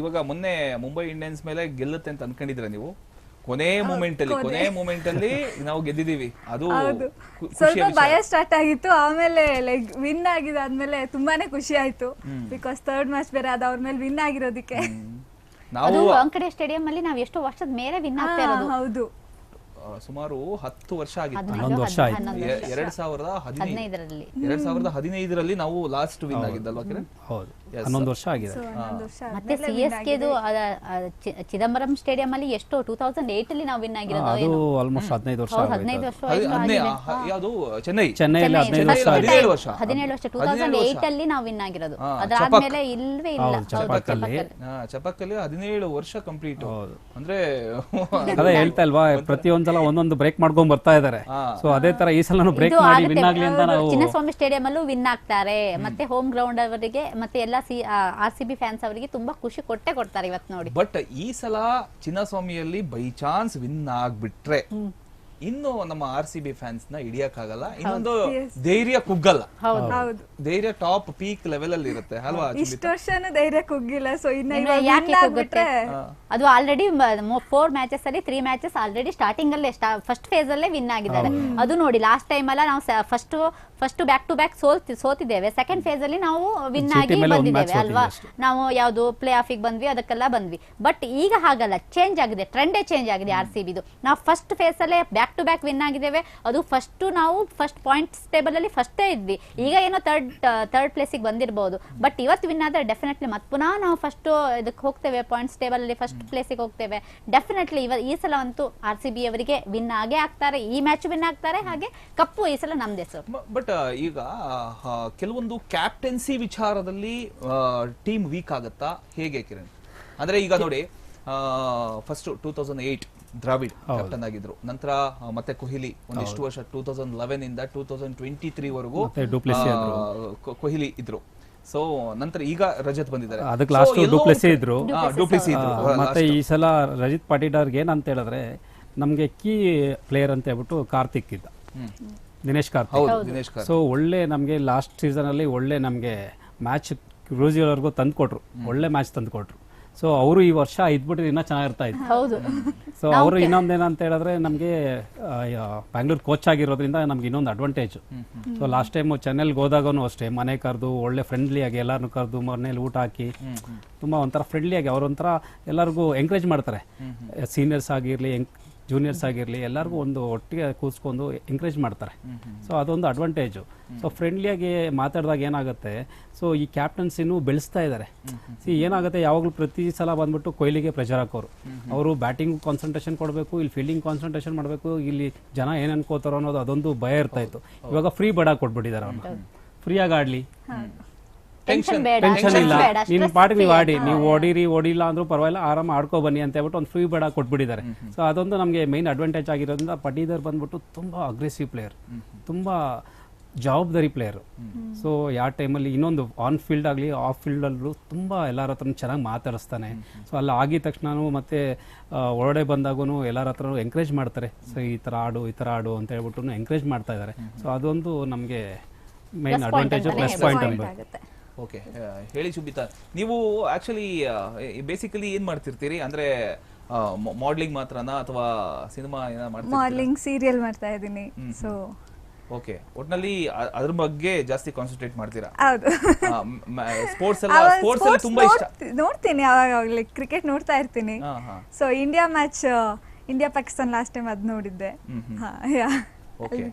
ಇವಾಗ ಮೊನ್ನೆ ಮುಂಬೈ ಇಂಡಿಯನ್ಸ್ ಮೇಲೆ ಗೆಲ್ಲುತ್ತೆ ಅಂತ ಅನ್ಕೊಂಡಿದ್ರ ನೀವು? ಕೊನೆ ಮೂಮೆಂಟ್ ಅಲ್ಲಿ ಕೊನೆ. ಮೂಮೆಂಟ್ ಅಲ್ಲಿ ನಾವು ಗೆದ್ದಿದೀವಿ ಅದು ಸ್ವಲ್ಪ ಭಯ ಸ್ಟಾರ್ಟ್ ಆಗಿತ್ತು. ಆಮೇಲೆ ಲೈಕ್ ವಿನ್ ಆಗಿದಾದ್ಮೇಲೆ ತುಂಬಾನೇ ಖುಷಿ ಆಯ್ತು. ಬಿಕಾಸ್ ಥರ್ಡ್ ಮ್ಯಾಚ್ ಬೇರೆ ಅದ ಅವ್ರ ಮೇಲೆ ವಿನ್ ಆಗಿರೋದಕ್ಕೆ. ನಾವು ವಾಂಕಡೆ ಸ್ಟೇಡಿಯಂ ಅಲ್ಲಿ ನಾವು ಎಷ್ಟು ವರ್ಷದ ಮೇಲೆ ವಿನ್ ಆಗ್ತಾ ಇರೋದು. ಹೌದು. ಸುಮಾರು ಹತ್ತು ವರ್ಷ ಆಗಿತ್ತು. ಎರಡ್ ಸಾವಿರದ ಹದಿನೈದರಲ್ಲಿ. ಎರಡ್ ಸಾವಿರದ ಹದಿನೈದರಲ್ಲಿ ನಾವು ಲಾಸ್ಟ್ ವಿನ್ ಆಗಿದ್ದಲ್ವಾ ಕಿರಣ್. ಹನ್ನೊಂದು ವರ್ಷ ಆಗಿದೆ. ವರ್ಷ ಮತ್ತೆ ಸಿ ಎಸ್ ಕೆದು ಚಿದಂಬರಂ ಸ್ಟೇಡಿಯಂ ಅಲ್ಲಿ ಎಷ್ಟು ಟೂ ತೌಸಂಡ್ ಏಟ್ ಅಲ್ಲಿ ನಾವು ವಿನ್ ಆಗಿರೋದು ಅದು ಆಲ್ಮೋಸ್ಟ್ ಹದಿನೈದು ವರ್ಷ ಹದಿನೈದು ವರ್ಷ? ಯಾವುದು? ಚೆನ್ನೈ. ಚೆನ್ನೈಯಲ್ಲಿ ಚೆನ್ನೈ, ಹದಿನೈದು ವರ್ಷ ಹದಿನೇಳು ವರ್ಷ. ಹದಿನೇಳು ವರ್ಷ. Two thousand. ಏಟ್ ಅಲ್ಲಿ ನಾವು ವಿನ್ ಆಗಿರೋದು. ಅದಾದ್ಮೇಲೆ ಇಲ್ವೇ ಇಲ್ಲ. ಚಪಕ್ಕಲ್ಲಿ. ಚಪಕ್ಕಲ್ಲಿ. ಹದಿನೇಳು ವರ್ಷ ಕಂಪ್ಲೀಟ್ ಹೌದು. ಅಂದ್ರೆ ಅದೇ ಹೇಳ್ತಾ ಇಲ್ವಾ ಪ್ರತಿಯೊಂದ್ಸಲ ಒಂದೊಂದು ಬ್ರೇಕ್ ಮಾಡ್ಕೊಂಡ್ ಬರ್ತಾ ಇದಾರೆ. ಸೊ ಅದೇ ತರ ಈ ಸಲ ಬ್ರೇಕ್ ಮಾಡಿ. ವಿನ್ ಆಗ್ಲಿ ಅಂತ ನಾವು ಚಿನ್ನಸ್ವಾಮಿ ಸ್ಟೇಡಿಯಂ ಅಲ್ಲೂ ವಿನ್ ಆಗ್ತಾರೆ ಮತ್ತೆ ಹೋಮ್ ಗ್ರೌಂಡ್ ಅವರಿಗೆ ಮತ್ತೆ ಎಲ್ಲ C R C B fans ಅವರಿಗೆ ತುಂಬಾ ಖುಷಿ ಕೊಟ್ಟೆ ಕೊಡ್ತಾರೆ ಇವತ್ತು ನೋಡಿ ಬಟ್ ಈ ಸಲ ಚಿನ್ನಸ್ವಾಮಿಯಲ್ಲಿ ಬೈ ಚಾನ್ಸ್ ವಿನ್ ಆಗ್ಬಿಟ್ರೆ ಇನ್ನು ನಮ್ಮ ಆರ್ ಸಿ ಬಿ ಫ್ಯಾನ್ಸ್ನ ಹಿಡಿಯಕ್ಕಾಗಲ್ಲ. ಇನ್ನೊಂದು ಧೈರ್ಯ ಕುಗ್ಗಲ್ಲ. ಹೌದು. ಹೌದು. ಧೈರ್ಯ ಟಾಪ್ ಪೀಕ್ ಲೆವೆಲ್ ಅಲ್ಲಿ ಇರುತ್ತೆ. ಅಲ್ವಾ ಇಷ್ಟು ವರ್ಷನೂ ಧೈರ್ಯ ಕುಗ್ಗಿಲ್ಲ. ಸೊ ಅದು ಆಲ್ರೆಡಿ ಫೋರ್ ಮ್ಯಾಚಸ್ ಅಲ್ಲಿ ತ್ರೀ ಮ್ಯಾಚಸ್ ಆಲ್ರೆಡಿ ಸ್ಟಾರ್ಟಿಂಗ್ ಅಲ್ಲೇ ಫಸ್ಟ್ ಫೇಸ್ ಅಲ್ಲೇ ವಿನ್ ಆಗಿದ್ದಾರೆ. ಅದು ನೋಡಿ ಲಾಸ್ಟ್ ಟೈಮ್ ಅಲ್ಲ ನಾವು first first back to back ಸೋಲ್ ಸೋತಿದ್ದೇವೆ. ಸೆಕೆಂಡ್ ಫೇಸ್ ಅಲ್ಲಿ ನಾವು ವಿನ್ ಆಗಿ ಬಂದಿದ್ದೇವೆ ಅಲ್ವಾ? ನಾವು ಯಾವುದು ಪ್ಲೇ ಆಫಿಗೆ ಬಂದ್ವಿ ಅದಕ್ಕೆಲ್ಲ ಬಂದ್ವಿ. ಬಟ್ ಈಗ ಹಾಗಲ್ಲ ಚೇಂಜ್ ಆಗಿದೆ ಟ್ರೆಂಡೇ ಚೇಂಜ್ ಆಗಿದೆ ಆರ್ ಸಿ ಬಿದು ನಾವು ಫಸ್ಟ್ ಫೇಸ್ ಅಲ್ಲೇ ಬ್ಯಾಕ್ ಟು ಬ್ಯಾಕ್ ವಿನ್ ಆಗಿದ್ದೇವೆ. ಅದು ಫಸ್ಟ್ ನಾವು ಫಸ್ಟ್ ಪಾಯಿಂಟ್ಸ್ ಟೇಬಲ್ ಅಲ್ಲಿ ಫಸ್ಟೇ ಇದ್ವಿ. ಈಗ ಏನೋ ಥರ್ಡ್ ಥರ್ಡ್ ಪ್ಲೇಸಿಗೆ ಬಂದಿರಬಹುದು ಬಟ್ ಇವತ್ತು ವಿನ್ ಆದ್ರೆ ಡೆಫಿನೆಟ್ಲಿ ಮತ್ತೆ ಪುನಃ ನಾವು ಫಸ್ಟ್ ಇದಕ್ಕೆ ಹೋಗ್ತೇವೆ ಪಾಯಿಂಟ್ಸ್ ಟೇಬಲ್ ಅಲ್ಲಿ ಫಸ್ಟ್ ಪ್ಲೇಸಿಗೆ ಹೋಗ್ತೇವೆ. ಡೆಫಿನೆಟ್ಲಿ ಇವ, ಈ ಸಲ ಅಂತೂ ಆರ್ ಸಿ ಬಿ ಅವರಿಗೆ ವಿನ್ ಆಗೇ ಆಗ್ತಾರೆ. ಈ ಮ್ಯಾಚ್ ವಿನ್ ಆಗ್ತಾರೆ. ಹಾಗೆ ಕಪ್ಪು ಈ ಸಲ ನಮ್ದೇ ಸರ್ ಬಟ್ ಈಗ ಕೆಲವೊಂದು ಕ್ಯಾಪ್ಟನ್ಸಿ ವಿಚಾರದಲ್ಲಿ ಟೀಮ್ ವೀಕ್ ಆಗುತ್ತಾ? ಹೇಗೆ ಕಿರಣ್? ಅಂದ್ರೆ ಈಗ ನೋಡಿ first two thousand eight Dravid captain ಆಗಿದ್ರು. ನಂತರ ಮತ್ತೆ ಕೊಹ್ಲಿ ಒಂದಿಷ್ಟು ವರ್ಷ ಟೂ ತೌಸಂಡ್ ಲೆವೆನ್ ಇಂದ ಟೂ ತೌಸಂಡ್ ಟ್ವೆಂಟಿ ತ್ರೀ ವರೆಗೂ ಕೊಹ್ಲಿ ಇದ್ರು. ಸೊ ನಂತರ ಈಗ ರಜತ್ ಬಂದಿದ್ದಾರೆ. ಅದಕ್ಕೆ ಲಾಸ್ಟ್ ಡೂಪ್ಲೆಸಿ ಇದ್ರು. ಡುಪ್ಲೆಸಿ ಇದ್ರು. ಮತ್ತೆ ಈ ಸಲ ರಜಿತ್ ಪಾಟೀದಾರ್ಗೆ ಏನಂತ ಹೇಳಿದ್ರೆ ನಮ್ಗೆ ಕೀ ಪ್ಲೇಯರ್ ಅಂತ ಹೇಳ್ಬಿಟ್ಟು ಕಾರ್ತಿಕ್ ಇದ್ದ. ದಿನೇಶ್ ಕಾರ್ತಿಕ್. ಹೌದು ದಿನೇಶ್ ಸೊ ಒಳ್ಳೆ ನಮಗೆ ಲಾಸ್ಟ್ ಸೀಸನ್ ಅಲ್ಲಿ ಒಳ್ಳೆ ನಮಗೆ ಮ್ಯಾಚ್ ಕ್ರೂಸಿವರೆಗೂ ತಂದು ಕೊಟ್ರು ಒಳ್ಳೆ ಮ್ಯಾಚ್ ತಂದು ಕೊಟ್ರು ಸೊ ಅವರು ಈ ವರ್ಷ ಇದ್ಬಿಟ್ಟು ಇನ್ನೂ ಚೆನ್ನಾಗಿರ್ತಾ ಇತ್ತು. ಹೌದು. ಸೊ ಅವರು ಇನ್ನೊಂದೇನಂತ ಹೇಳಿದ್ರೆ ನಮಗೆ ಬ್ಯಾಂಗ್ಳೂರ್ ಕೋಚ್ ಆಗಿರೋದ್ರಿಂದ ನಮ್ಗೆ ಇನ್ನೊಂದು ಅಡ್ವಾಂಟೇಜ್ ಸೊ ಲಾಸ್ಟ್ ಟೈಮ್ ಚೆನ್ನೈಲ್ಗೆ ಹೋದಾಗೂ ಅಷ್ಟೇ ಮನೆ ಕರೆದು ಒಳ್ಳೆ ಫ್ರೆಂಡ್ಲಿ ಆಗಿ ಎಲ್ಲರನ್ನು ಕರೆದು ಮನೇಲಿ ಊಟ ಹಾಕಿ ತುಂಬಾ ಒಂಥರ ಫ್ರೆಂಡ್ಲಿ ಆಗಿ ಅವ್ರೊಂಥರ ಎಲ್ಲರಿಗೂ ಎಂಕರೇಜ್ ಮಾಡ್ತಾರೆ. ಸೀನಿಯರ್ಸ್ ಆಗಿರಲಿ ಜೂನಿಯರ್ಸ್ ಆಗಿರಲಿ ಎಲ್ಲರಿಗೂ ಒಂದು ಒಟ್ಟಿಗೆ ಕೂಸ್ಕೊಂಡು ಎಂಕರೇಜ್ ಮಾಡ್ತಾರೆ. ಸೊ ಅದೊಂದು ಅಡ್ವಾಂಟೇಜು ಸೊ ಫ್ರೆಂಡ್ಲಿಯಾಗಿ ಮಾತಾಡಿದಾಗ ಏನಾಗುತ್ತೆ ಸೊ ಈ ಕ್ಯಾಪ್ಟನ್ಸಿನೂ ಬೆಳೆಸ್ತಾ ಇದ್ದಾರೆ ಸಿ ಏನಾಗುತ್ತೆ ಯಾವಾಗಲೂ ಪ್ರತಿ ಸಲ ಬಂದ್ಬಿಟ್ಟು ಕೊಹ್ಲಿಗೆ ಪ್ರೆಷರ್ ಹಾಕೋರು. ಅವರು ಬ್ಯಾಟಿಂಗ್ ಕಾನ್ಸಂಟ್ರೇಷನ್ ಕೊಡಬೇಕು ಇಲ್ಲಿ ಫೀಲ್ಡಿಂಗ್ ಕಾನ್ಸಂಟ್ರೇಷನ್ ಮಾಡಬೇಕು ಇಲ್ಲಿ ಜನ ಏನು ಅನ್ಕೋತಾರೋ ಅನ್ನೋದು ಅದೊಂದು ಭಯ ಇರ್ತಾ ಇತ್ತು. ಇವಾಗ ಫ್ರೀ ಬಡ ಕೊಟ್ಬಿಟ್ಟಿದ್ದಾರೆ ಅವ್ರನ್ನ ಫ್ರೀಯಾಗಿ ಆಡ್ಲಿ. ಟೆನ್ಷನ್ ಬೇಡ ಟೆನ್ಷನ್ ಇಲ್ಲ. ಬೇಡ ನಿನ್ stress ನೀವು ಆಡಿ. ನೀವು ಓಡಿರಿ ಓಡಿಲ್ಲ ಅಂದ್ರೂ ಪರವಾಗಿಲ್ಲ ಆರಾಮ ಆಡ್ಕೊ ಬನ್ನಿ ಅಂತ ಹೇಳ್ಬಿಟ್ಟು ಒಂದು ಫ್ರೀ ಬೇಡ ಕೊಟ್ಬಿಟ್ಟಿದ್ದಾರೆ. ಸೊ ಅದೊಂದು ನಮಗೆ ಮೈನ್ ಅಡ್ವಾಂಟೇಜ್ ಆಗಿರೋದ್ರಿಂದ ಪಟೀದರ್ ಬಂದ್ಬಿಟ್ಟು ತುಂಬಾ ಅಗ್ರೆಸಿವ್ ಪ್ಲೇಯರ್ ತುಂಬಾ ಜವಾಬ್ದಾರಿ ಪ್ಲೇಯರ್ ಸೊ ಯಾವ ಟೈಮಲ್ಲಿ ಇನ್ನೊಂದು ಆನ್ ಫೀಲ್ಡ್ ಆಗಲಿ ಆಫ್ ಫೀಲ್ಡಲ್ಲೂ ತುಂಬ ಎಲ್ಲರ ಹತ್ರ ಚೆನ್ನಾಗಿ ಮಾತಾಡಿಸ್ತಾನೆ. ಸೊ ಅಲ್ಲಿ ಆಗಿದ ತಕ್ಷಣನೂ ಮತ್ತೆ ಹೊರಡೆ ಬಂದಾಗೂ ಎಲ್ಲರ ಹತ್ರ ಎಂಕರೇಜ್ ಮಾಡ್ತಾರೆ. ಸೊ ಈ ಥರ ಆಡು ಈ ಥರ ಆಡು ಅಂತ ಹೇಳ್ಬಿಟ್ಟು ಎಂಕರೇಜ್ ಮಾಡ್ತಾ ಇದ್ದಾರೆ. ಸೊ ಅದೊಂದು ನಮಗೆ ಮೈನ್ ಅಡ್ವಾಂಟೇಜ್ ಪ್ಲಸ್ ಪಾಯಿಂಟ್ ಅನ್ಬೋದು ಆಗುತ್ತೆ. ಓಕೆ ಹೇಳಿ ಸುಬಿತಾ ನೀವು ಆಕ್ಚುಲಿ ಬೇಸಿಕಲಿ ಏನ್ ಮಾಡ್ತಿರ್ತೀರಿ? ಅಂದ್ರೆ ಮಾಡ್ಲಿಂಗ್ ಮಾತ್ರನಾ ಅಥವಾ ಸಿನಿಮಾ ಮಾರ್ನಿಂಗ್ ಸೀರಿಯಲ್ ಮಾಡ್ತಾ ಇದ್ದೀನಿ. ಸೊ ಓಕೆ ಒಟ್ನಲ್ಲಿ ಅದ್ರ ಬಗ್ಗೆ ಜಾಸ್ತಿ ಕಾನ್ಸಂಟ್ರೇಟ್ ಮಾಡ್ತೀರಾ? ಹೌದು. ಸ್ಪೋರ್ಟ್ಸ್ ಎಲ್ಲ ಸ್ಪೋರ್ಟ್ಸ್ ಎಲ್ಲ ತುಂಬಾ ಇಷ್ಟ. ನೋಡ್ತೀನಿ ಅವಾಗ ಕ್ರಿಕೆಟ್ ನೋಡ್ತಾ ಇರ್ತೀನಿ. So India match India Pakistan last time ಅದ್ ನೋಡಿದ್ದೆ. ಓಕೆ